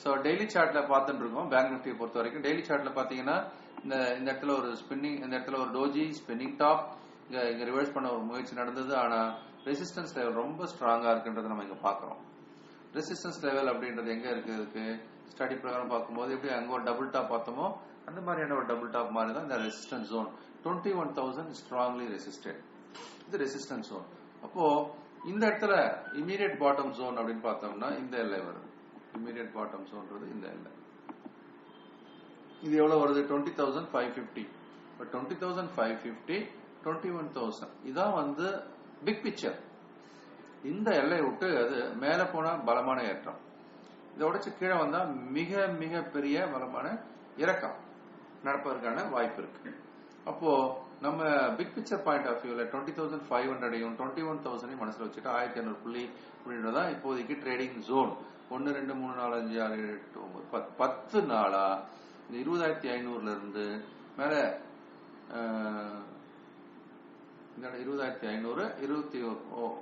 So daily சார்ட்ல பார்த்துட்டு இருக்கோம் bank நிஃப்டியை பொறுத்த வரைக்கும் டெய்லி சார்ட்ல பாத்தீங்கன்னா இந்த இந்த இடத்துல ஒரு ஸ்பின்னிங் இந்த இடத்துல ஒரு டோஜி ஸ்பின்னிங் டாப் இங்க இங்க ரிவர்ஸ் பண்ண ஒரு முயற்சி நடந்தது. ஆனா ரெசிஸ்டன்ஸ் லெவல் ரொம்ப ஸ்ட்ராங்கா இருக்குன்றதை நம்ம இங்க பாக்குறோம் ரெசிஸ்டன்ஸ் லெவல் அப்படின்றது எங்க இருக்கு இதுக்கு ஸ்டடி பிரகாரம் பார்க்கும்போது எப்படி அங்க ஒரு டபுள் டாப் பார்த்தோமோ அந்த மாதிரியான ஒரு டபுள் டாப் மாதிரி தான் இந்த resistance zone twenty one thousand strongly resisted இது ரெசிஸ்டன்ஸ் ஜோன் அப்போ இந்த இடத்துல இமீடியட் பாட்டம் ஜோன் அப்படின்னு பார்த்தோம்னா இந்த எல்லை இமீடியட் பாட்டம் ஜோன்றது இந்த எல்லை இது எவ்வளவு வருது? டுவெண்ட்டி தௌசண்ட் ஃபைவ் ஃபிஃப்டி இப்போ twenty thousand five fifty twenty one thousand இதான் வந்து பிக் பிக்சர் இந்த எல்லை விட்டு அது மேலே போனால் பலமான ஏற்றம். இதை உடைச்சு கீழே வந்தால் மிக மிக பெரிய பலமான இறக்கம். நடப்பதற்கான வாய்ப்பு இருக்கு. அப்போது நம்ம பிக் பிக்சர் பாயிண்ட் ஆஃப் வியூல டுவெண்ட்டி தௌசண்ட் ஃபைவ் ஹண்ட்ரடையும் டுவெண்ட்டி ஒன் தௌசண்டையும் மனசுல வச்சுட்டு ஆயிரத்தி ஐநூறு புள்ளி அப்படின்றதான் இப்போதைக்கு ட்ரேடிங் ஜோன் ஒன்னு ரெண்டு மூணு நாலு அஞ்சு ஆறு எட்டு ஒன்பது பத்து நாளா இந்த இருபதாயிரத்தி ஐநூறுல இருந்து மேல இந்த இருபதாயிரத்தி ஐநூறு இருபத்தி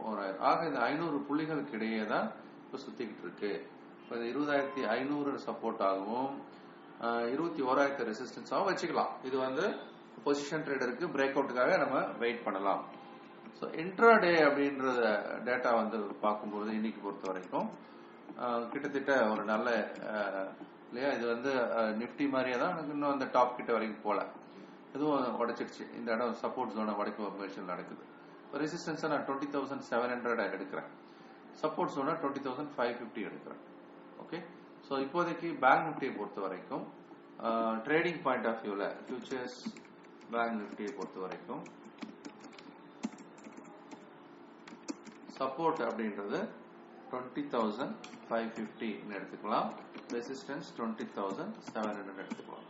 ஓராயிரம். ஆக இந்த ஐநூறு புள்ளிகளுக்கு இடையே தான் இப்ப சுத்திக்கிட்டு இருக்கு. இப்போ இந்த இருபதாயிரத்தி ஐநூறு சப்போர்ட் ஆகவும் இருபத்தி ஓராயிரத்தி ரெசிஸ்டன்ஸாகவும் வச்சுக்கலாம். இது வந்து பொசிஷன் ட்ரேடருக்கு பிரேக் அவுட்டுக்காக நம்ம வெயிட் பண்ணலாம். ஸோ இன்ட்ராடே அப்படின்றத டேட்டா வந்து பார்க்கும்போது இன்னைக்கு பொறுத்த வரைக்கும் கிட்டத்தட்ட ஒரு நல்ல இல்லையா? இது வந்து நிஃப்டி மாதிரியே தான் எனக்கு இன்னும் அந்த டாப் கிட்ட வரைக்கும் போல. இதுவும் உடைச்சிடுச்சு இந்த இடம் சப்போர்ட் ஜோனை உடைக்க முயற்சியில் நடக்குது. ரெசிஸ்டன்ஸை நான் டுவெண்ட்டி தௌசண்ட் செவன் ஹண்ட்ரட் எடுக்கிறேன். சப்போர்ட் ஜோனை டுவெண்ட்டி தௌசண்ட் ஃபைவ் ஃபிஃப்டி எடுக்கிறேன். ஓகே ஸோ இப்போதைக்கு பேங்க் நிஃப்டியை பொறுத்த வரைக்கும் ட்ரேடிங் பாயிண்ட் ஆஃப் வியூவில் ஃபியூச்சர்ஸ் பேங்க் நிப்டியை பொறுத்த வரைக்கும் சப்போர்ட் அப்படின்றது டுவெண்ட்டி தௌசண்ட் ஃபைவ் ஃபிஃப்டின்னு எடுத்துக்கலாம். Resistance twenty thousand seven hundred எடுத்துக்கலாம்.